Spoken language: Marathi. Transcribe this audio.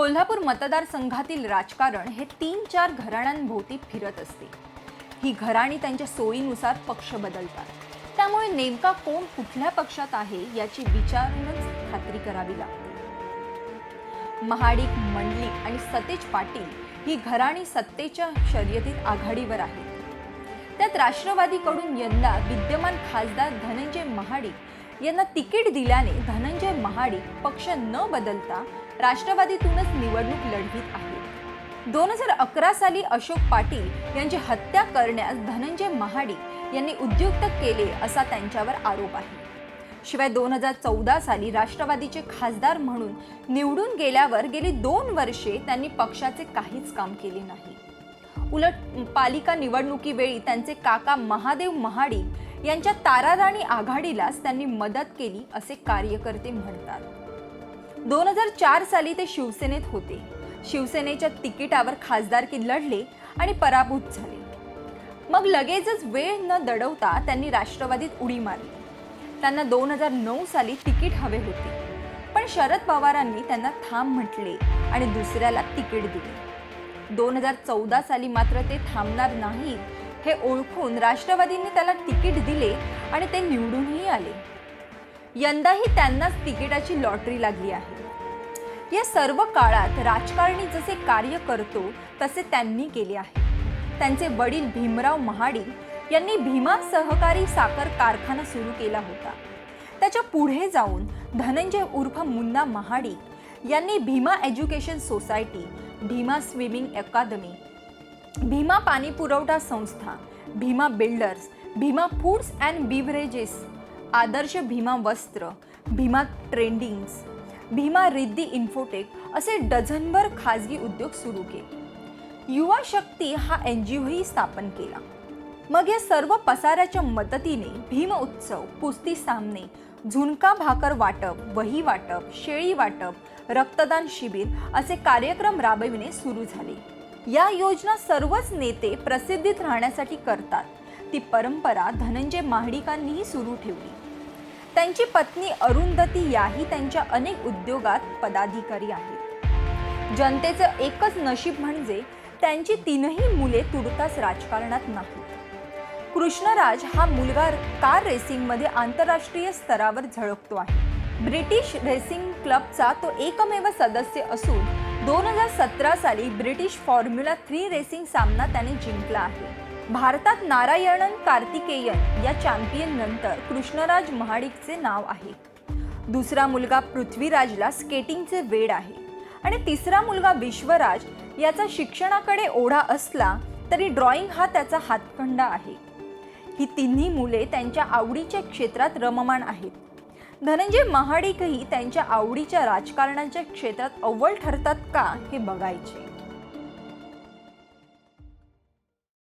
कोल्हापूर मतदारसंघातील राजकारण हे तीन चार घराण्यांभोवती फिरत असते. ही घराणी त्यांच्या सोयीनुसार पक्ष बदलतात. त्यामुळे नेमका कोण कुठल्या पक्षात आहे याची विचारूनच खात्री करावी लागते. महाडिक मंडलिक आणि सतेज पाटील ही घराणी सत्तेच्या शर्यतीत आघाडीवर आहेत. त्यात राष्ट्रवादीकडून यंदा विद्यमान खासदार धनंजय महाडिक यांना तिकीट दिल्याने धनंजय महाडिक पक्ष न बदलता राष्ट्रवादीतूनच निवडणूक लढवीत आहेत दोन हजार अकरा साली अशोक पाटील यांची हत्या करण्यास धनंजय महाडिक यांनी उद्युक्त केले असा त्यांच्यावर आरोप आहे. शिवाय दोन हजार चौदा साली राष्ट्रवादीचे खासदार म्हणून निवडून गेल्यावर गेली दोन वर्षे त्यांनी पक्षाचे काहीच काम केले नाही. उलट पालिका निवडणुकीवेळी त्यांचे काका महादेव महाडिक यांच्या ताराराणी आघाडीलाच त्यांनी मदत केली असे कार्यकर्ते म्हणतात. दोन हजार चार साली ते शिवसेनेत होते. शिवसेनेच्या तिकिटावर खासदारकी लढले आणि पराभूत झाले. मग लगेचच वेळ न दडवता त्यांनी राष्ट्रवादीत उडी मारली. त्यांना दोन हजार नऊ साली तिकीट हवे होते. पण शरद पवारांनी त्यांना थांब म्हटले आणि दुसऱ्याला तिकीट दिले. दोन हजार चौदा साली मात्र ते थांबणार नाही हे ओळखून राष्ट्रवादींनी त्याला तिकीट दिले आणि ते निवडूनही आले. यंदाही त्यांनाच तिकिटाची लॉटरी लागली आहे. या सर्व काळात राजकारणी जसे कार्य करतो तसे त्यांनी केले आहे. त्यांचे वडील भीमराव महाडी यांनी भीमा सहकारी साखर कारखाना सुरू केला होता. त्याच्या पुढे जाऊन धनंजय उर्फ मुन्ना महाडी यांनी Bhima education society Bhima swimming academy Bhima पाणी पुरवठा संस्था Bhima builders Bhima foods and beverages Adarsh Bhima Vastra Bhima trendings Bhima Riddhi infotech असे डझनभर खाजगी उद्योग सुरू केले. युवा शक्ती हा एन जी ओही स्थापन केला. मग या सर्व पसाऱ्याच्या मदतीने भीम उत्सव कुस्ती सामने झुणका भाकर वाटप वही वाटप शेळी वाटप रक्तदान शिबिर असे कार्यक्रम राबविणे सुरू झाले. या योजना सर्वच नेते प्रसिद्धीत राहण्यासाठी करतात. ती परंपरा धनंजय महाडिकांनीही सुरू ठेवली. त्यांची पत्नी अरुंधती याही त्यांच्या अनेक उद्योगात पदाधिकारी आहेत. जनतेचं एकच नशीब म्हणजे त्यांची तीनही मुले तुर्तास राजकारणात नाहीत. कृष्णराज हा मुलगा कार रेसिंगमध्ये आंतरराष्ट्रीय स्तरावर झळकतो आहे. ब्रिटिश रेसिंग क्लबचा तो एकमेव सदस्य असून दोन हजार सतरा साली ब्रिटिश फॉर्म्युला थ्री रेसिंग सामना त्याने जिंकला आहे. भारतात नारायणन कार्तिकेयन या चॅम्पियन नंतर कृष्णराज महाडिकचे नाव आहे. दुसरा मुलगा पृथ्वीराजला स्केटिंगचे वेड आहे. आणि तिसरा मुलगा विश्वराज याचा शिक्षणाकडे ओढा असला तरी ड्रॉइंग हा त्याचा हातखंडा आहे. ही तिन्ही मुले त्यांच्या आवडीच्या क्षेत्रात रममाण आहेत. धनंजय महाडिकही त्यांच्या आवडीच्या राजकारणाच्या क्षेत्रात अव्वल ठरतात का हे बघायचे.